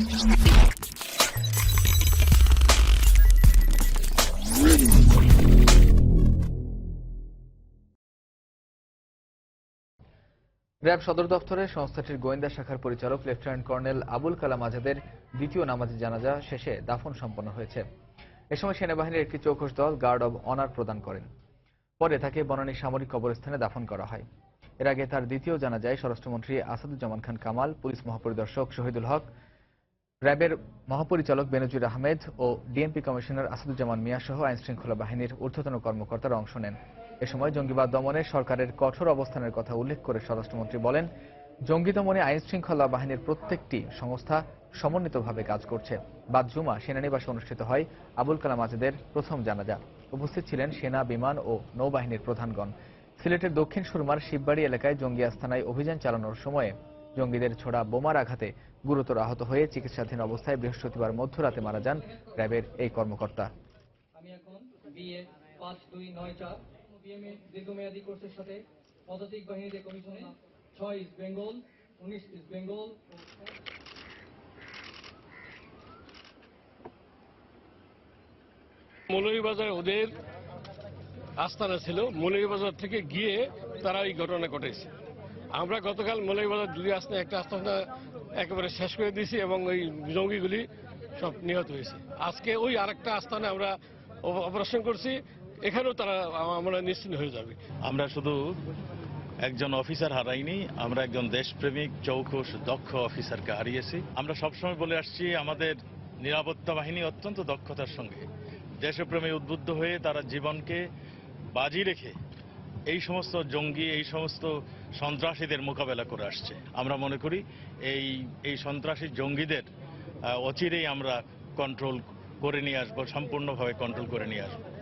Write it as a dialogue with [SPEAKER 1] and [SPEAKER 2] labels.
[SPEAKER 1] RAB সদর দফতরে সংস্থাটির গোয়েন্দা শাখার পরিচালক লেফটেন্যান্ট কর্নেল আবুল কালাম আজাদের দ্বিতীয় নামাজি জানাজা শেষে দাফন সম্পন্ন হয়েছে। এ সময় সেনাবাহিনীর একটি চৌকস দল গার্ড অব অনার প্রদান করেন। পরে তাকে বনানী সামরিক কবরস্থানে দাফন করা হয়। এর আগে তার দ্বিতীয় জানাজায় স্বরাষ্ট্রমন্ত্রী আসাদুজ্জামান খান কামাল, পুলিশ মহাপরিদর্শক শহীদুল হক র্যাবের মহাপরিচালক বেনজির আহমেদ ও ডিএমপি কমিশনার আসাদুজ্জামান মিয়া সহ আইনশৃঙ্খলা বাহিনীর ঊর্ধ্বতন কর্মকর্তারা অংশ নেন। এ সময় জঙ্গিবাদ দমনে সরকারের কঠোর অবস্থানের কথা উল্লেখ করে স্বরাষ্ট্রমন্ত্রী বলেন জঙ্গি দমনে আইনশৃঙ্খলা বাহিনীর প্রত্যেকটি সংস্থা সমন্বিতভাবে কাজ করছে। বাদ জুমা সেনানিবাসে অনুষ্ঠিত হয় আবুল কালাম আজাদের প্রথম জানাজা। উপস্থিত ছিলেন সেনা, বিমান ও নৌবাহিনীর প্রধানগণ। সিলেটের দক্ষিণ সুরমার শিববাড়ি এলাকায় জঙ্গি আস্থানায় অভিযান চালানোর সময়ে জঙ্গিদের ছোড়া বোমার আঘাতে গুরুতর আহত হয়ে চিকিৎসাধীন অবস্থায় বৃহস্পতিবার মধ্যরাতে মারা যান র্যাবের এই কর্মকর্তা।
[SPEAKER 2] আমি এখন বিএ পাঁচ দুই নয় চার বিএমএ দীর্ঘমেয়াদী কোর্সের সাথে পদাতিক বাহিনীতে কমিশনে ছয় ইস্ট বেঙ্গল উনিশ ইস্ট বেঙ্গল।
[SPEAKER 3] মৌলভীবাজার ওদের আস্তানা ছিল মৌলভীবাজার থেকে গিয়ে তারা এই ঘটনা ঘটেছে। আমরা গতকাল মৌলভীবাজার দুই আস্তানা একটা আস্তানা একেবারে শেষ করে দিয়েছি এবং ওই জঙ্গিগুলি সব নিহত হয়েছে। আজকে ওই আরেকটা আস্থানে আমরা অপারেশন করছি, এখানেও তারা আমরা নিশ্চিন্ত হয়ে যাবে।
[SPEAKER 4] আমরা শুধু একজন অফিসার হারাইনি, আমরা একজন দেশপ্রেমিক চৌখুশ দক্ষ অফিসারকে হারিয়েছি। আমরা সবসময় বলে আসছি, আমাদের নিরাপত্তা বাহিনী অত্যন্ত দক্ষতার সঙ্গে। দেশপ্রেমে উদ্বুদ্ধ হয়ে তারা জীবনকে বাজি রেখে এই সমস্ত জঙ্গি, এই সমস্ত সন্ত্রাসীদের মোকাবেলা করে আসছে। আমরা মনে করি এই এই সন্ত্রাসী জঙ্গিদের অচিরেই আমরা কন্ট্রোল করে নিয়ে আসব, সম্পূর্ণভাবে কন্ট্রোল করে নিয়ে আসব।